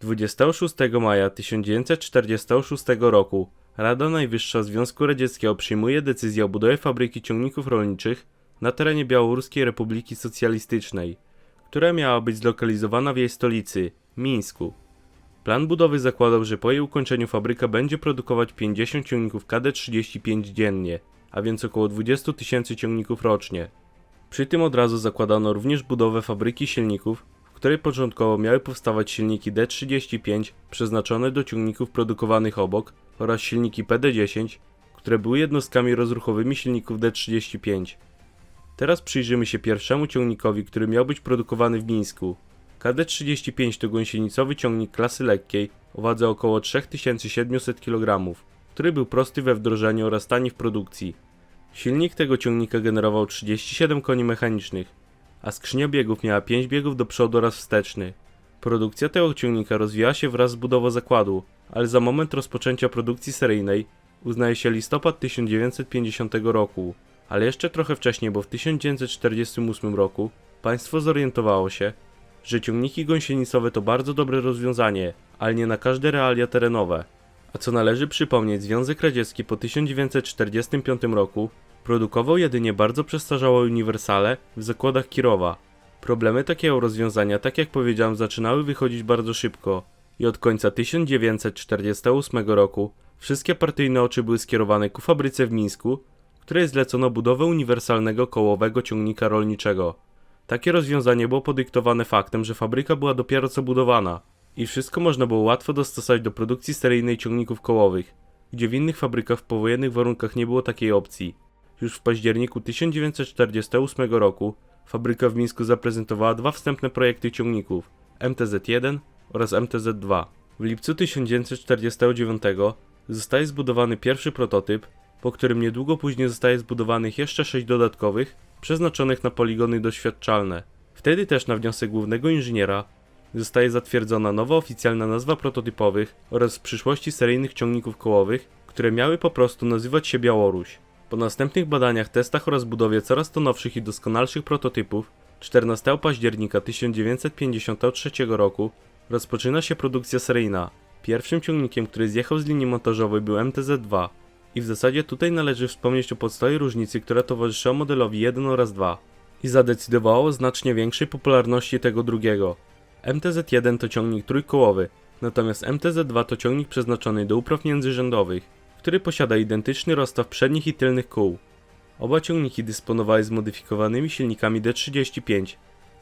26 maja 1946 roku Rada Najwyższa Związku Radzieckiego przyjmuje decyzję o budowie fabryki ciągników rolniczych na terenie Białoruskiej Republiki Socjalistycznej, która miała być zlokalizowana w jej stolicy, Mińsku. Plan budowy zakładał, że po jej ukończeniu fabryka będzie produkować 50 ciągników KD-35 dziennie, a więc około 20 tysięcy ciągników rocznie. Przy tym od razu zakładano również budowę fabryki silników, której początkowo miały powstawać silniki D35 przeznaczone do ciągników produkowanych obok oraz silniki PD10, które były jednostkami rozruchowymi silników D35. Teraz przyjrzymy się pierwszemu ciągnikowi, który miał być produkowany w Mińsku. KD35 to gąsienicowy ciągnik klasy lekkiej o wadze około 3700 kg, który był prosty we wdrożeniu oraz tani w produkcji. Silnik tego ciągnika generował 37 koni mechanicznych, a skrzynia biegów miała 5 biegów do przodu oraz wsteczny. Produkcja tego ciągnika rozwijała się wraz z budową zakładu, ale za moment rozpoczęcia produkcji seryjnej uznaje się listopad 1950 roku. Ale jeszcze trochę wcześniej, bo w 1948 roku państwo zorientowało się, że ciągniki gąsienicowe to bardzo dobre rozwiązanie, ale nie na każde realia terenowe. A co należy przypomnieć, Związek Radziecki po 1945 roku produkował jedynie bardzo przestarzałe uniwersale w zakładach Kirowa. Problemy takiego rozwiązania, tak jak powiedziałem, zaczynały wychodzić bardzo szybko i od końca 1948 roku wszystkie partyjne oczy były skierowane ku fabryce w Mińsku, której zlecono budowę uniwersalnego kołowego ciągnika rolniczego. Takie rozwiązanie było podyktowane faktem, że fabryka była dopiero co budowana i wszystko można było łatwo dostosować do produkcji seryjnej ciągników kołowych, gdzie w innych fabrykach w powojennych warunkach nie było takiej opcji. Już w październiku 1948 roku fabryka w Mińsku zaprezentowała dwa wstępne projekty ciągników MTZ-1 oraz MTZ-2. W lipcu 1949 zostaje zbudowany pierwszy prototyp, po którym niedługo później zostaje zbudowanych jeszcze sześć dodatkowych, przeznaczonych na poligony doświadczalne. Wtedy też na wniosek głównego inżyniera zostaje zatwierdzona nowa oficjalna nazwa prototypowych oraz w przyszłości seryjnych ciągników kołowych, które miały po prostu nazywać się Białoruś. Po następnych badaniach, testach oraz budowie coraz to nowszych i doskonalszych prototypów, 14 października 1953 roku rozpoczyna się produkcja seryjna. Pierwszym ciągnikiem, który zjechał z linii montażowej był MTZ-2 i w zasadzie tutaj należy wspomnieć o podstawie różnicy, która towarzyszyła modelowi 1 oraz 2 i zadecydowała o znacznie większej popularności tego drugiego. MTZ-1 to ciągnik trójkołowy, natomiast MTZ-2 to ciągnik przeznaczony do upraw międzyrzędowych, który posiada identyczny rozstaw przednich i tylnych kół. Oba ciągniki dysponowały zmodyfikowanymi silnikami D35,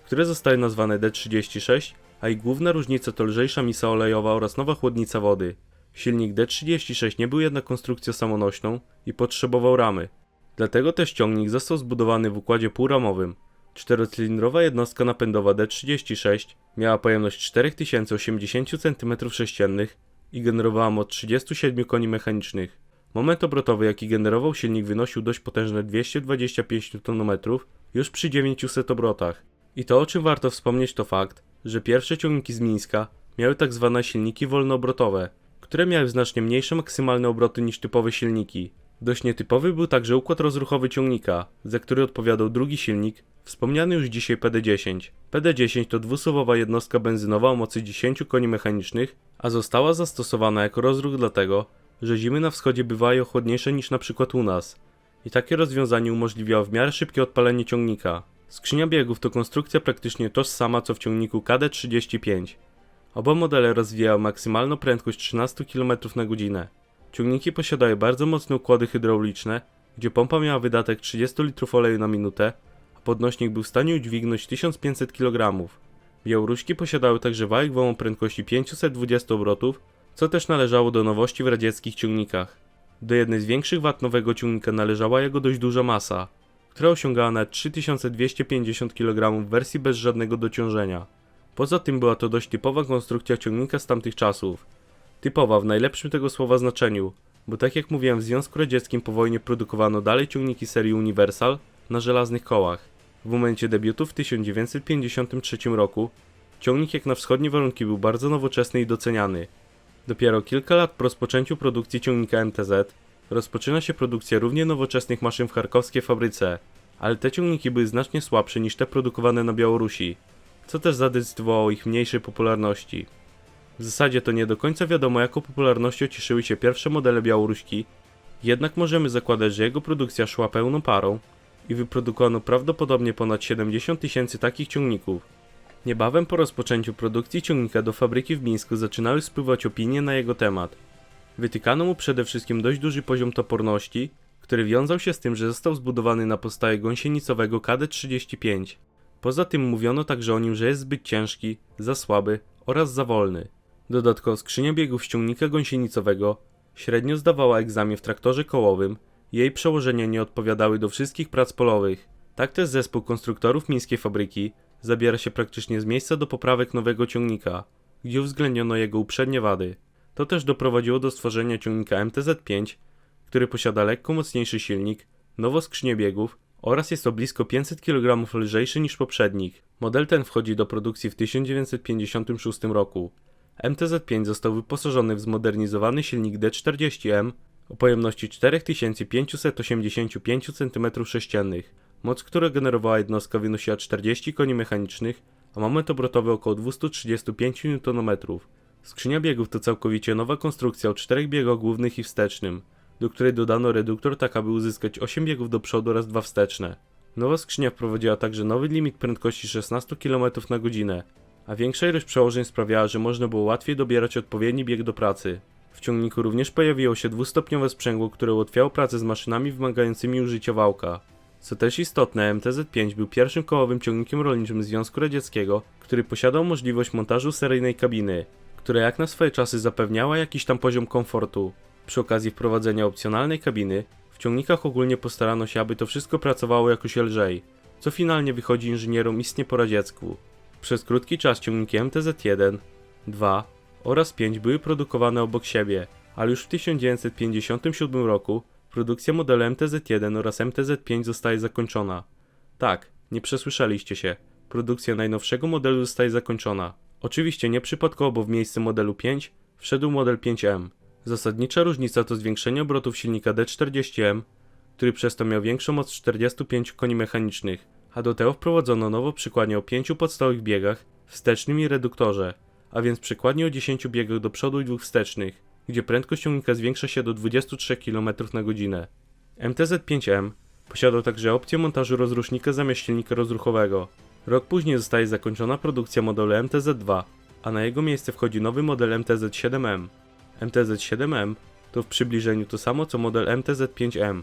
które zostały nazwane D36, a ich główna różnica to lżejsza misa olejowa oraz nowa chłodnica wody. Silnik D36 nie był jednak konstrukcją samonośną i potrzebował ramy. Dlatego też ciągnik został zbudowany w układzie półramowym. Czterocylindrowa jednostka napędowa D36 miała pojemność 4080 cm3 i generowała moc 37 koni mechanicznych. Moment obrotowy, jaki generował silnik, wynosił dość potężne 225 Nm już przy 900 obrotach. I to, o czym warto wspomnieć, to fakt, że pierwsze ciągniki z Mińska miały tak zwane silniki wolnoobrotowe, które miały znacznie mniejsze maksymalne obroty niż typowe silniki. Dość nietypowy był także układ rozruchowy ciągnika, za który odpowiadał drugi silnik, wspomniany już dzisiaj PD10. PD10 to dwusuwowa jednostka benzynowa o mocy 10 koni mechanicznych, a została zastosowana jako rozruch dlatego, że zimy na wschodzie bywają chłodniejsze niż na przykład u nas. I takie rozwiązanie umożliwiało w miarę szybkie odpalenie ciągnika. Skrzynia biegów to konstrukcja praktycznie tożsama co w ciągniku KD35. Oba modele rozwijały maksymalną prędkość 13 km na godzinę. Ciągniki posiadały bardzo mocne układy hydrauliczne, gdzie pompa miała wydatek 30 litrów oleju na minutę, a podnośnik był w stanie udźwignąć 1500 kg. Białoruśki posiadały także wałek wołą prędkości 520 obrotów, co też należało do nowości w radzieckich ciągnikach. Do jednej z większych wad nowego ciągnika należała jego dość duża masa, która osiągała nawet 3250 kg w wersji bez żadnego dociążenia. Poza tym była to dość typowa konstrukcja ciągnika z tamtych czasów. Typowa w najlepszym tego słowa znaczeniu, bo tak jak mówiłem w Związku Radzieckim po wojnie produkowano dalej ciągniki serii Universal na żelaznych kołach. W momencie debiutu w 1953 roku ciągnik jak na wschodnie warunki był bardzo nowoczesny i doceniany. Dopiero kilka lat po rozpoczęciu produkcji ciągnika MTZ rozpoczyna się produkcja równie nowoczesnych maszyn w charkowskiej fabryce, ale te ciągniki były znacznie słabsze niż te produkowane na Białorusi, co też zadecydowało o ich mniejszej popularności. W zasadzie to nie do końca wiadomo jaką popularnością cieszyły się pierwsze modele białoruśki, jednak możemy zakładać, że jego produkcja szła pełną parą i wyprodukowano prawdopodobnie ponad 70 tysięcy takich ciągników. Niebawem po rozpoczęciu produkcji ciągnika do fabryki w Mińsku zaczynały spływać opinie na jego temat. Wytykano mu przede wszystkim dość duży poziom toporności, który wiązał się z tym, że został zbudowany na podstawie gąsienicowego KD-35. Poza tym mówiono także o nim, że jest zbyt ciężki, za słaby oraz za wolny. Dodatkowo skrzynia biegów ściągnika gąsienicowego średnio zdawała egzamin w traktorze kołowym, jej przełożenia nie odpowiadały do wszystkich prac polowych. Tak też zespół konstruktorów mińskiej fabryki zabiera się praktycznie z miejsca do poprawek nowego ciągnika, gdzie uwzględniono jego uprzednie wady. To też doprowadziło do stworzenia ciągnika MTZ-5, który posiada lekko mocniejszy silnik, nowo skrzynię biegów oraz jest o blisko 500 kg lżejszy niż poprzednik. Model ten wchodzi do produkcji w 1956 roku. MTZ-5 został wyposażony w zmodernizowany silnik D40M o pojemności 4585 cm3, moc która generowała jednostka wynosiła 40 koni mechanicznych, a moment obrotowy około 235 Nm. Skrzynia biegów to całkowicie nowa konstrukcja o czterech biegach głównych i wstecznym, do której dodano reduktor tak aby uzyskać 8 biegów do przodu oraz dwa wsteczne. Nowa skrzynia wprowadziła także nowy limit prędkości 16 km na godzinę, a większa ilość przełożeń sprawiała, że można było łatwiej dobierać odpowiedni bieg do pracy. W ciągniku również pojawiło się dwustopniowe sprzęgło, które ułatwiało pracę z maszynami wymagającymi użycia wałka. Co też istotne, MTZ-5 był pierwszym kołowym ciągnikiem rolniczym Związku Radzieckiego, który posiadał możliwość montażu seryjnej kabiny, która jak na swoje czasy zapewniała jakiś tam poziom komfortu. Przy okazji wprowadzenia opcjonalnej kabiny, w ciągnikach ogólnie postarano się, aby to wszystko pracowało jakoś lżej, co finalnie wychodzi inżynierom istnie po radziecku. Przez krótki czas ciągniki MTZ-1, 2 oraz 5 były produkowane obok siebie, ale już w 1957 roku produkcja modelu MTZ-1 oraz MTZ-5 zostaje zakończona. Tak, nie przesłyszeliście się, produkcja najnowszego modelu zostaje zakończona. Oczywiście nie przypadkowo, bo w miejsce modelu 5 wszedł model 5M. Zasadnicza różnica to zwiększenie obrotów silnika D40M, który przez to miał większą moc 45 koni mechanicznych, a do tego wprowadzono nowo przykładnię o 5 podstawowych biegach, wstecznym i reduktorze, a więc przykładnie o 10 biegach do przodu i dwóch wstecznych, gdzie prędkość ciągnika zwiększa się do 23 km na godzinę. MTZ-5M posiadał także opcję montażu rozrusznika zamiast silnika rozruchowego. Rok później zostaje zakończona produkcja modelu MTZ-2, a na jego miejsce wchodzi nowy model MTZ-7M. MTZ-7M to w przybliżeniu to samo co model MTZ-5M,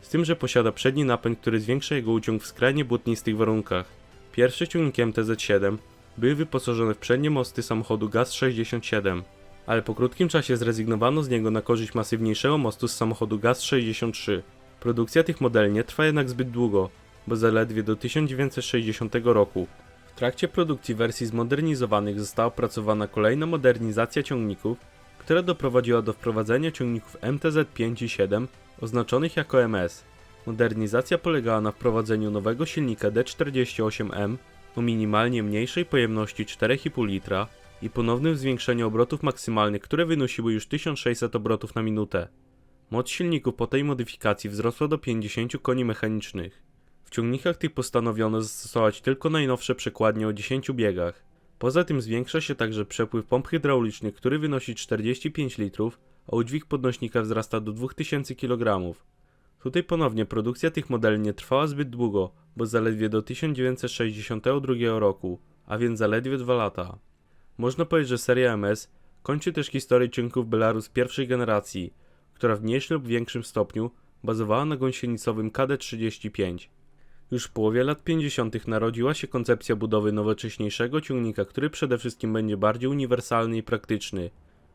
z tym, że posiada przedni napęd, który zwiększa jego uciąg w skrajnie błotnistych warunkach. Pierwsze ciągniki MTZ-7 były wyposażone w przednie mosty samochodu GAZ-67, ale po krótkim czasie zrezygnowano z niego na korzyść masywniejszego mostu z samochodu GAZ-63. Produkcja tych modeli nie trwa jednak zbyt długo, bo zaledwie do 1960 roku. W trakcie produkcji wersji zmodernizowanych została opracowana kolejna modernizacja ciągników, która doprowadziła do wprowadzenia ciągników MTZ-5 i 7 oznaczonych jako MS. Modernizacja polegała na wprowadzeniu nowego silnika D48M o minimalnie mniejszej pojemności 4,5 litra i ponownym zwiększeniu obrotów maksymalnych, które wynosiły już 1600 obrotów na minutę. Moc silników po tej modyfikacji wzrosła do 50 koni mechanicznych. W ciągnikach tych postanowiono zastosować tylko najnowsze przekładnie o 10 biegach. Poza tym zwiększa się także przepływ pomp hydraulicznych, który wynosi 45 litrów, a udźwig podnośnika wzrasta do 2000 kg. Tutaj ponownie produkcja tych modeli nie trwała zbyt długo, bo zaledwie do 1962 roku, a więc zaledwie 2 lata. Można powiedzieć, że seria MS kończy też historię ciągników Belarus pierwszej generacji, która w mniejszym lub większym stopniu bazowała na gąsienicowym KD35. Już w połowie lat 50. narodziła się koncepcja budowy nowocześniejszego ciągnika, który przede wszystkim będzie bardziej uniwersalny i praktyczny.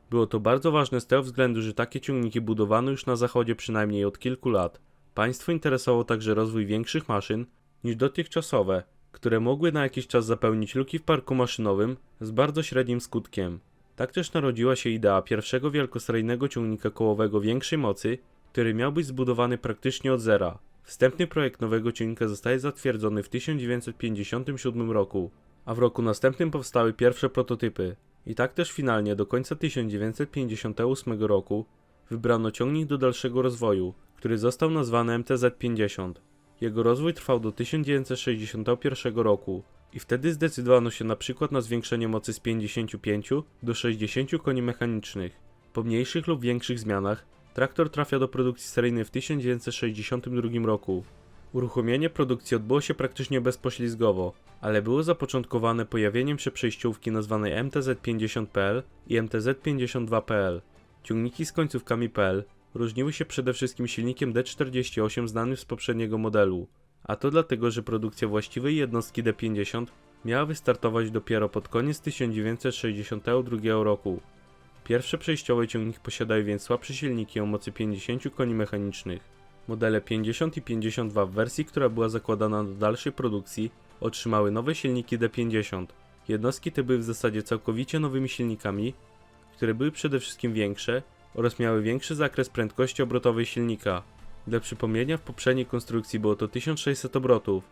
Było to bardzo ważne z tego względu, że takie ciągniki budowano już na zachodzie przynajmniej od kilku lat. Państwo interesował także rozwój większych maszyn niż dotychczasowe, które mogły na jakiś czas zapełnić luki w parku maszynowym z bardzo średnim skutkiem. Tak też narodziła się idea pierwszego wielkoseryjnego ciągnika kołowego większej mocy, który miał być zbudowany praktycznie od zera. Wstępny projekt nowego ciągnika zostaje zatwierdzony w 1957 roku, a w roku następnym powstały pierwsze prototypy. I tak też finalnie do końca 1958 roku wybrano ciągnik do dalszego rozwoju, który został nazwany MTZ-50. Jego rozwój trwał do 1961 roku I wtedy zdecydowano się na przykład na zwiększenie mocy z 55 do 60 koni mechanicznych. Po mniejszych lub większych zmianach traktor trafia do produkcji seryjnej w 1962 roku. Uruchomienie produkcji odbyło się praktycznie bezpoślizgowo, ale było zapoczątkowane pojawieniem się przejściówki nazwanej MTZ-50PL i MTZ-52PL. Ciągniki z końcówkami PL różniły się przede wszystkim silnikiem D48 znanym z poprzedniego modelu, a to dlatego, że produkcja właściwej jednostki D50 miała wystartować dopiero pod koniec 1962 roku. Pierwsze przejściowe ciągniki posiadały więc słabsze silniki o mocy 50 koni mechanicznych. Modele 50 i 52 w wersji, która była zakładana do dalszej produkcji, otrzymały nowe silniki D50. Jednostki te były w zasadzie całkowicie nowymi silnikami, które były przede wszystkim większe oraz miały większy zakres prędkości obrotowej silnika. Dla przypomnienia w poprzedniej konstrukcji było to 1600 obrotów,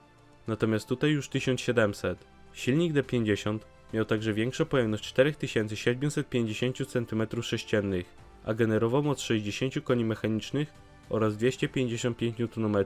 natomiast tutaj już 1700. Silnik D50 miał także większą pojemność 4750 cm3, a generował moc 60 koni mechanicznych oraz 255 Nm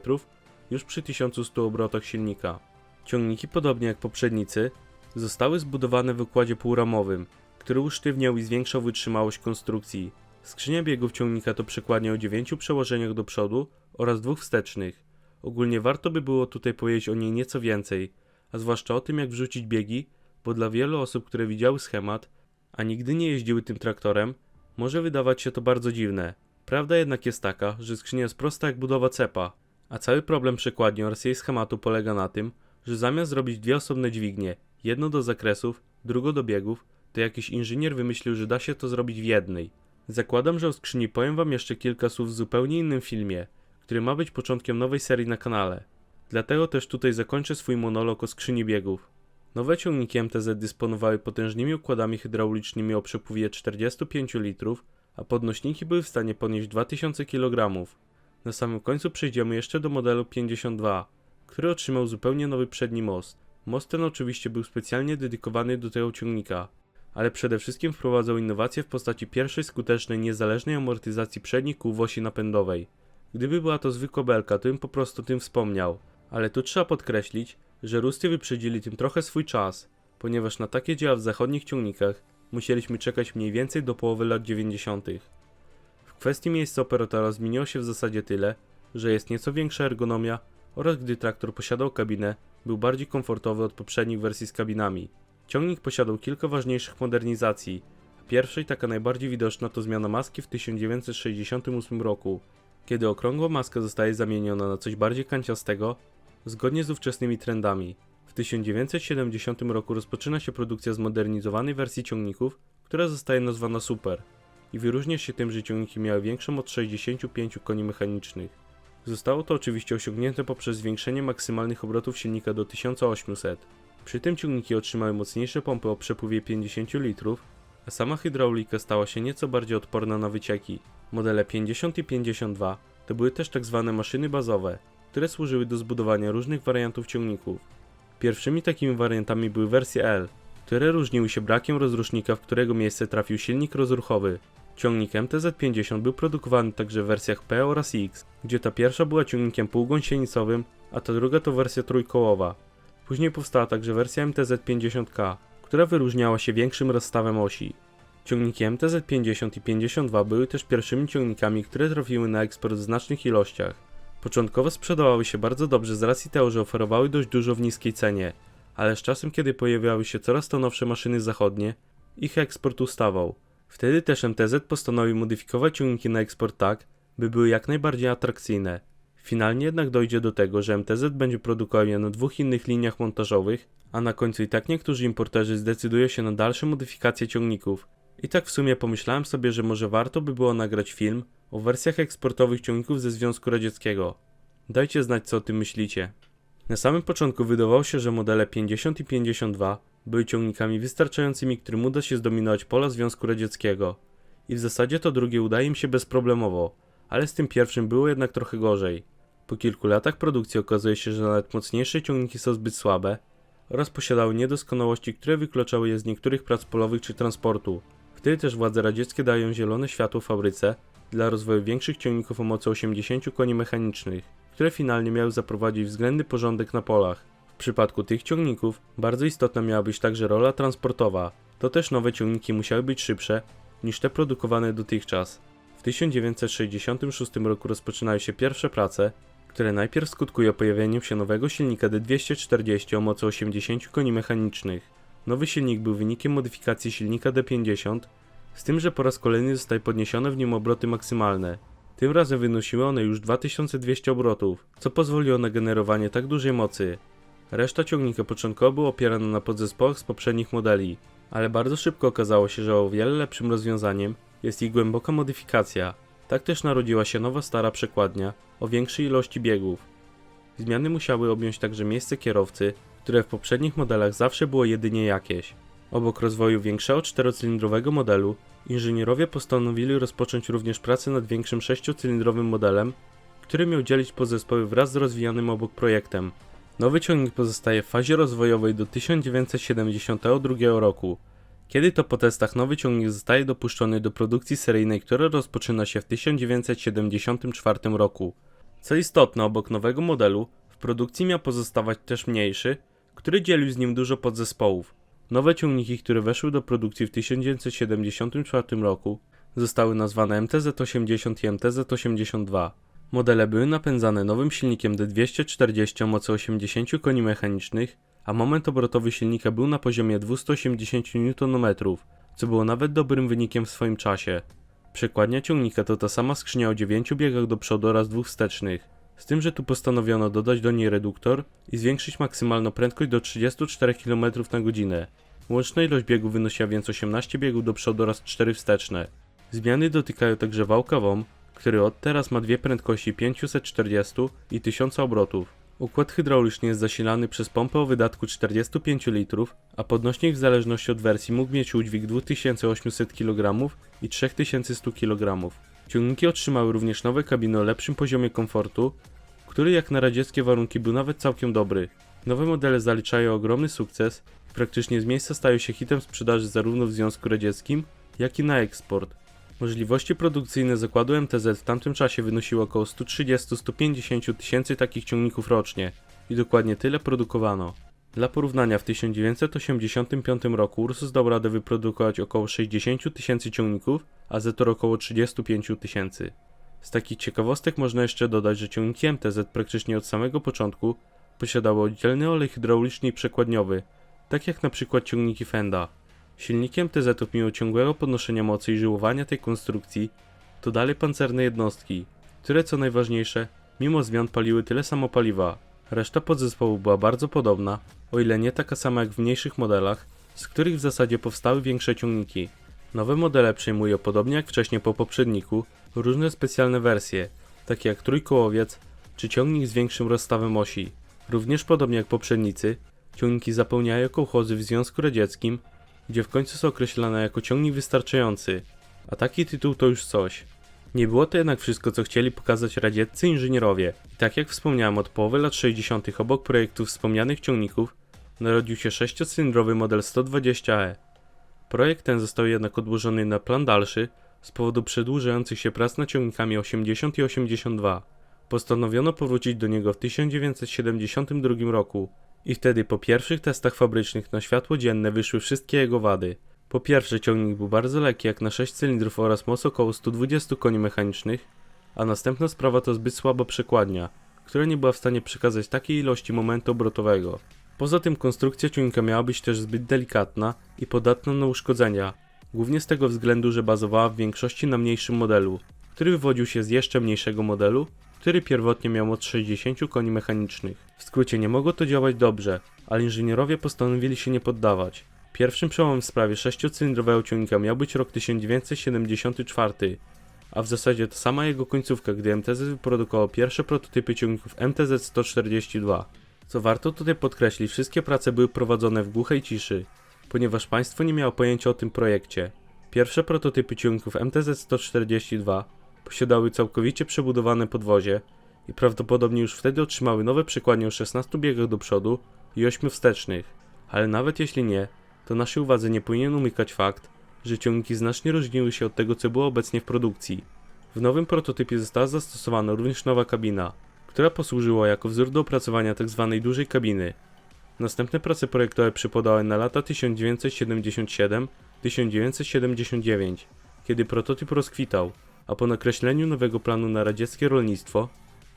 już przy 1100 obrotach silnika. Ciągniki, podobnie jak poprzednicy, zostały zbudowane w układzie półramowym, który usztywniał i zwiększał wytrzymałość konstrukcji. Skrzynia biegów ciągnika to przekładnia o 9 przełożeniach do przodu oraz dwóch wstecznych. Ogólnie warto by było tutaj powiedzieć o niej nieco więcej, a zwłaszcza o tym jak wrzucić biegi, bo dla wielu osób, które widziały schemat, a nigdy nie jeździły tym traktorem, może wydawać się to bardzo dziwne. Prawda jednak jest taka, że skrzynia jest prosta jak budowa cepa, a cały problem przekładni oraz jej schematu polega na tym, że zamiast zrobić dwie osobne dźwignie, jedno do zakresów, drugo do biegów, to jakiś inżynier wymyślił, że da się to zrobić w jednej. Zakładam, że o skrzyni powiem wam jeszcze kilka słów w zupełnie innym filmie, który ma być początkiem nowej serii na kanale. Dlatego też tutaj zakończę swój monolog o skrzyni biegów. Nowe ciągniki MTZ dysponowały potężnymi układami hydraulicznymi o przepływie 45 litrów, a podnośniki były w stanie ponieść 2000 kg. Na samym końcu przejdziemy jeszcze do modelu 52, który otrzymał zupełnie nowy przedni most. Most ten oczywiście był specjalnie dedykowany do tego ciągnika, ale przede wszystkim wprowadzał innowacje w postaci pierwszej skutecznej, niezależnej amortyzacji przednich kół w osi napędowej. Gdyby była to zwykła belka, to bym po prostu tym wspomniał, ale tu trzeba podkreślić, że Rusty wyprzedzili tym trochę swój czas, ponieważ na takie dzieła w zachodnich ciągnikach musieliśmy czekać mniej więcej do połowy lat 90. W kwestii miejsca operatora zmieniło się w zasadzie tyle, że jest nieco większa ergonomia oraz gdy traktor posiadał kabinę, był bardziej komfortowy od poprzednich wersji z kabinami. Ciągnik posiadał kilka ważniejszych modernizacji, i taka najbardziej widoczna to zmiana maski w 1968 roku, kiedy okrągła maska zostaje zamieniona na coś bardziej kanciastego, zgodnie z ówczesnymi trendami. W 1970 roku rozpoczyna się produkcja zmodernizowanej wersji ciągników, która zostaje nazwana Super i wyróżnia się tym, że ciągniki miały większą od 65 koni mechanicznych. Zostało to oczywiście osiągnięte poprzez zwiększenie maksymalnych obrotów silnika do 1800. Przy tym ciągniki otrzymały mocniejsze pompy o przepływie 50 litrów, a sama hydraulika stała się nieco bardziej odporna na wycieki. Modele 50 i 52 to były też tak zwane maszyny bazowe, które służyły do zbudowania różnych wariantów ciągników. Pierwszymi takimi wariantami były wersje L, które różniły się brakiem rozrusznika, w którego miejsce trafił silnik rozruchowy. Ciągnik MTZ-50 był produkowany także w wersjach P oraz X, gdzie ta pierwsza była ciągnikiem półgąsienicowym, a ta druga to wersja trójkołowa. Później powstała także wersja MTZ-50K, która wyróżniała się większym rozstawem osi. Ciągniki MTZ-50 i 52 były też pierwszymi ciągnikami, które trafiły na eksport w znacznych ilościach. Początkowo sprzedawały się bardzo dobrze z racji tego, że oferowały dość dużo w niskiej cenie, ale z czasem kiedy pojawiały się coraz to nowsze maszyny zachodnie, ich eksport ustawał. Wtedy też MTZ postanowił modyfikować ciągniki na eksport tak, by były jak najbardziej atrakcyjne. Finalnie jednak dojdzie do tego, że MTZ będzie produkował je na dwóch innych liniach montażowych, a na końcu i tak niektórzy importerzy zdecydują się na dalsze modyfikacje ciągników. I tak w sumie pomyślałem sobie, że może warto by było nagrać film o wersjach eksportowych ciągników ze Związku Radzieckiego. Dajcie znać co o tym myślicie. Na samym początku wydawało się, że modele 50 i 52 były ciągnikami wystarczającymi, którym uda się zdominować pola Związku Radzieckiego. I w zasadzie to drugie udaje im się bezproblemowo, ale z tym pierwszym było jednak trochę gorzej. Po kilku latach produkcji okazuje się, że nawet mocniejsze ciągniki są zbyt słabe oraz posiadały niedoskonałości, które wykluczały je z niektórych prac polowych czy transportu. Wtedy też władze radzieckie dają zielone światło fabryce dla rozwoju większych ciągników o mocy 80 koni mechanicznych, które finalnie miały zaprowadzić względny porządek na polach. Przypadku tych ciągników bardzo istotna miała być także rola transportowa. To też nowe ciągniki musiały być szybsze niż te produkowane dotychczas. W 1966 roku rozpoczynają się pierwsze prace, które najpierw skutkują pojawieniem się nowego silnika D240 o mocy 80 koni mechanicznych. Nowy silnik był wynikiem modyfikacji silnika D50, z tym, że po raz kolejny zostały podniesione w nim obroty maksymalne. Tym razem wynosiły one już 2200 obrotów, co pozwoliło na generowanie tak dużej mocy. Reszta ciągnika początkowo była opierana na podzespołach z poprzednich modeli, ale bardzo szybko okazało się, że o wiele lepszym rozwiązaniem jest ich głęboka modyfikacja. Tak też narodziła się nowa stara przekładnia o większej ilości biegów. Zmiany musiały objąć także miejsce kierowcy, które w poprzednich modelach zawsze było jedynie jakieś. Obok rozwoju większego czterocylindrowego modelu, inżynierowie postanowili rozpocząć również pracę nad większym sześciocylindrowym modelem, który miał dzielić podzespoły wraz z rozwijanym obok projektem. Nowy ciągnik pozostaje w fazie rozwojowej do 1972 roku, kiedy to po testach nowy ciągnik zostaje dopuszczony do produkcji seryjnej, która rozpoczyna się w 1974 roku. Co istotne, obok nowego modelu, w produkcji miał pozostawać też mniejszy, który dzielił z nim dużo podzespołów. Nowe ciągniki, które weszły do produkcji w 1974 roku, zostały nazwane MTZ-80 i MTZ-82. Modele były napędzane nowym silnikiem D240 o mocy 80 koni mechanicznych, a moment obrotowy silnika był na poziomie 280 Nm, co było nawet dobrym wynikiem w swoim czasie. Przekładnia ciągnika to ta sama skrzynia o 9 biegach do przodu oraz dwóch wstecznych, z tym, że tu postanowiono dodać do niej reduktor i zwiększyć maksymalną prędkość do 34 km na godzinę. Łączna ilość biegów wynosiła więc 18 biegów do przodu oraz 4 wsteczne. Zmiany dotykają także wałka WOM, który od teraz ma dwie prędkości 540 i 1000 obrotów. Układ hydrauliczny jest zasilany przez pompę o wydatku 45 litrów, a podnośnik w zależności od wersji mógł mieć udźwig 2800 kg i 3100 kg. Ciągniki otrzymały również nowe kabiny o lepszym poziomie komfortu, który jak na radzieckie warunki był nawet całkiem dobry. Nowe modele zaliczają ogromny sukces i praktycznie z miejsca stają się hitem sprzedaży zarówno w Związku Radzieckim, jak i na eksport. Możliwości produkcyjne zakładu MTZ w tamtym czasie wynosiły około 130-150 tysięcy takich ciągników rocznie i dokładnie tyle produkowano. Dla porównania w 1985 roku Ursus dał radę wyprodukować około 60 tysięcy ciągników, a Zetor około 35 tysięcy. Z takich ciekawostek można jeszcze dodać, że ciągniki MTZ praktycznie od samego początku posiadały oddzielny olej hydrauliczny i przekładniowy, tak jak na przykład ciągniki Fenda. Silnikiem TZ mimo ciągłego podnoszenia mocy i żyłowania tej konstrukcji to dalej pancerne jednostki, które co najważniejsze, mimo zmian paliły tyle samo paliwa. Reszta podzespołu była bardzo podobna, o ile nie taka sama jak w mniejszych modelach, z których w zasadzie powstały większe ciągniki. Nowe modele przejmują, podobnie jak wcześniej po poprzedniku, różne specjalne wersje, takie jak trójkołowiec czy ciągnik z większym rozstawem osi. Również podobnie jak poprzednicy, ciągniki zapełniają kołchozy w Związku Radzieckim, gdzie w końcu są określane jako ciągnik wystarczający, a taki tytuł to już coś. Nie było to jednak wszystko, co chcieli pokazać radzieccy inżynierowie. I tak jak wspomniałem, od połowy lat 60. obok projektów wspomnianych ciągników narodził się sześciocylindrowy model 120e. Projekt ten został jednak odłożony na plan dalszy z powodu przedłużających się prac nad ciągnikami 80 i 82. Postanowiono powrócić do niego w 1972 roku i wtedy po pierwszych testach fabrycznych na światło dzienne wyszły wszystkie jego wady. Po pierwsze ciągnik był bardzo lekki jak na 6 cylindrów oraz moc około 120 koni mechanicznych, a następna sprawa to zbyt słaba przekładnia, która nie była w stanie przekazać takiej ilości momentu obrotowego. Poza tym konstrukcja ciągnika miała być też zbyt delikatna i podatna na uszkodzenia, głównie z tego względu, że bazowała w większości na mniejszym modelu, który wywodził się z jeszcze mniejszego modelu, który pierwotnie miał moc 60 koni mechanicznych. W skrócie nie mogło to działać dobrze, ale inżynierowie postanowili się nie poddawać. Pierwszym przełomem w sprawie sześciocylindrowego ciągnika miał być rok 1974, a w zasadzie to sama jego końcówka, gdy MTZ wyprodukował pierwsze prototypy ciągników MTZ-142. Co warto tutaj podkreślić, wszystkie prace były prowadzone w głuchej ciszy, ponieważ państwo nie miało pojęcia o tym projekcie. Pierwsze prototypy ciągników MTZ-142 posiadały całkowicie przebudowane podwozie i prawdopodobnie już wtedy otrzymały nowe przekładnie o 16 biegach do przodu i 8 wstecznych, ale nawet jeśli nie, to naszej uwadze nie powinien umykać fakt, że ciągniki znacznie różniły się od tego, co było obecnie w produkcji. W nowym prototypie została zastosowana również nowa kabina, która posłużyła jako wzór do opracowania tzw. dużej kabiny. Następne prace projektowe przypadały na lata 1977-1979, kiedy prototyp rozkwitał, a po nakreśleniu nowego planu na radzieckie rolnictwo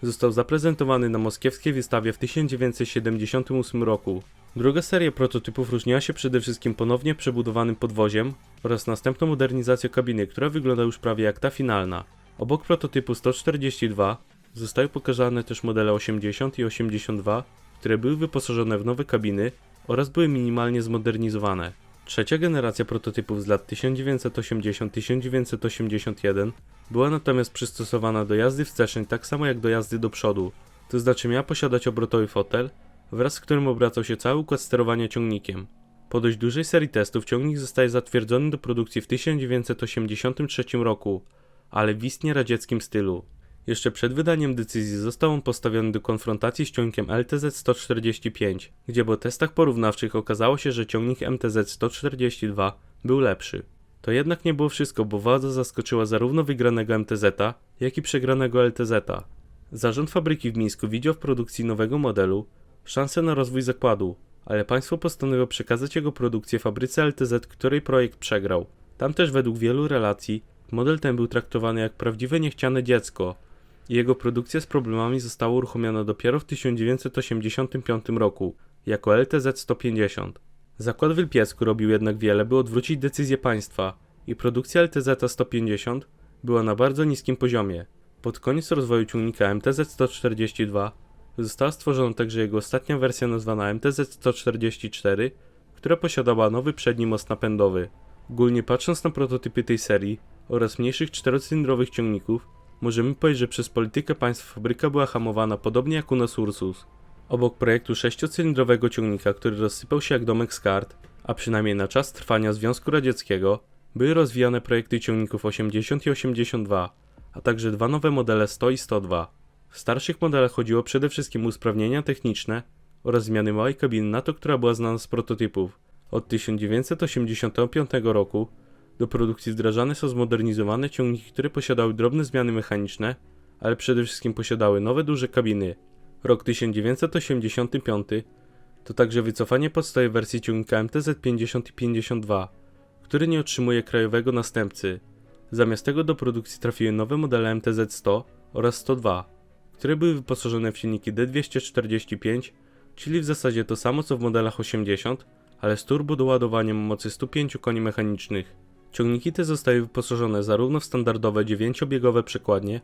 został zaprezentowany na moskiewskiej wystawie w 1978 roku. Druga seria prototypów różniła się przede wszystkim ponownie przebudowanym podwoziem oraz następną modernizacją kabiny, która wygląda już prawie jak ta finalna. Obok prototypu 142 zostały pokazane też modele 80 i 82, które były wyposażone w nowe kabiny oraz były minimalnie zmodernizowane. Trzecia generacja prototypów z lat 1980-1981 była natomiast przystosowana do jazdy wstecznej tak samo jak do jazdy do przodu, to znaczy miała posiadać obrotowy fotel, wraz z którym obracał się cały układ sterowania ciągnikiem. Po dość dużej serii testów ciągnik zostaje zatwierdzony do produkcji w 1983 roku, ale w istnie radzieckim stylu. Jeszcze przed wydaniem decyzji został on postawiony do konfrontacji z ciągnikiem LTZ-145, gdzie po testach porównawczych okazało się, że ciągnik MTZ-142 był lepszy. To jednak nie było wszystko, bo władza zaskoczyła zarówno wygranego MTZ-a, jak i przegranego LTZ-a. Zarząd fabryki w Mińsku widział w produkcji nowego modelu szansę na rozwój zakładu, ale państwo postanowiło przekazać jego produkcję fabryce LTZ, której projekt przegrał. Tam też według wielu relacji model ten był traktowany jak prawdziwe niechciane dziecko i jego produkcja z problemami została uruchomiona dopiero w 1985 roku jako LTZ-150. Zakład w Lpiecku robił jednak wiele, by odwrócić decyzję państwa i produkcja LTZ-150 była na bardzo niskim poziomie. Pod koniec rozwoju ciągnika MTZ-142 została stworzona także jego ostatnia wersja nazwana MTZ-144, która posiadała nowy przedni most napędowy. Ogólnie patrząc na prototypy tej serii oraz mniejszych czterocylindrowych ciągników, możemy powiedzieć, że przez politykę państw fabryka była hamowana podobnie jak u nas Ursus. Obok projektu sześciocylindrowego ciągnika, który rozsypał się jak domek z kart, a przynajmniej na czas trwania Związku Radzieckiego, były rozwijane projekty ciągników 80 i 82, a także dwa nowe modele 100 i 102. W starszych modelach chodziło przede wszystkim o usprawnienia techniczne oraz zmiany małej kabiny na to, która była znana z prototypów. Od 1985 roku do produkcji wdrażane są zmodernizowane ciągniki, które posiadały drobne zmiany mechaniczne, ale przede wszystkim posiadały nowe duże kabiny. Rok 1985 to także wycofanie podstawowej wersji ciągnika MTZ-50 i 52, który nie otrzymuje krajowego następcy. Zamiast tego do produkcji trafiły nowe modele MTZ-100 oraz 102, które były wyposażone w silniki D245, czyli w zasadzie to samo co w modelach 80, ale z turbo doładowaniem mocy 105 koni mechanicznych. Ciągniki te zostały wyposażone zarówno w standardowe 9-biegowe przekładnie,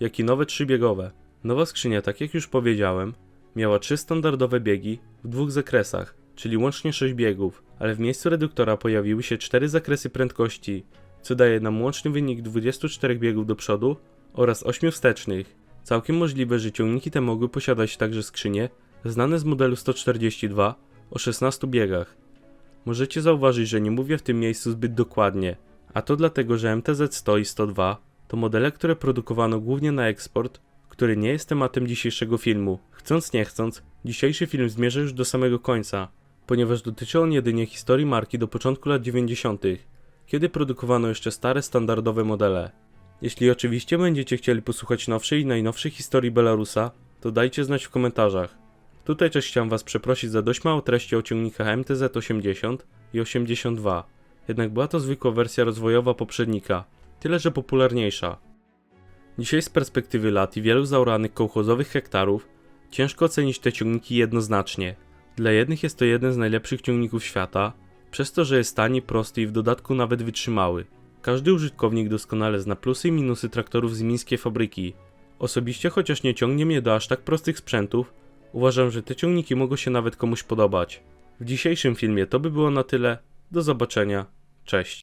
jak i nowe 3-biegowe. Nowa skrzynia, tak jak już powiedziałem, miała trzy standardowe biegi w dwóch zakresach, czyli łącznie 6 biegów, ale w miejscu reduktora pojawiły się cztery zakresy prędkości, co daje nam łączny wynik 24 biegów do przodu oraz 8 wstecznych. Całkiem możliwe, że ciągniki te mogły posiadać także skrzynie znane z modelu 142 o 16 biegach. Możecie zauważyć, że nie mówię w tym miejscu zbyt dokładnie, a to dlatego, że MTZ-100 i 102 to modele, które produkowano głównie na eksport, który nie jest tematem dzisiejszego filmu. Chcąc nie chcąc, dzisiejszy film zmierza już do samego końca, ponieważ dotyczy on jedynie historii marki do początku lat 90., kiedy produkowano jeszcze stare standardowe modele. Jeśli oczywiście będziecie chcieli posłuchać nowszej i najnowszej historii Belarusa, to dajcie znać w komentarzach. Tutaj też chciałem Was przeprosić za dość mało treści o ciągnikach MTZ-80 i 82, jednak była to zwykła wersja rozwojowa poprzednika, tyle że popularniejsza. Dzisiaj z perspektywy lat i wielu zaoranych kołchozowych hektarów, ciężko ocenić te ciągniki jednoznacznie. Dla jednych jest to jeden z najlepszych ciągników świata, przez to, że jest tani, prosty i w dodatku nawet wytrzymały. Każdy użytkownik doskonale zna plusy i minusy traktorów z mińskiej fabryki. Osobiście, chociaż nie ciągnie mnie do aż tak prostych sprzętów, uważam, że te ciągniki mogą się nawet komuś podobać. W dzisiejszym filmie to by było na tyle. Do zobaczenia. Cześć.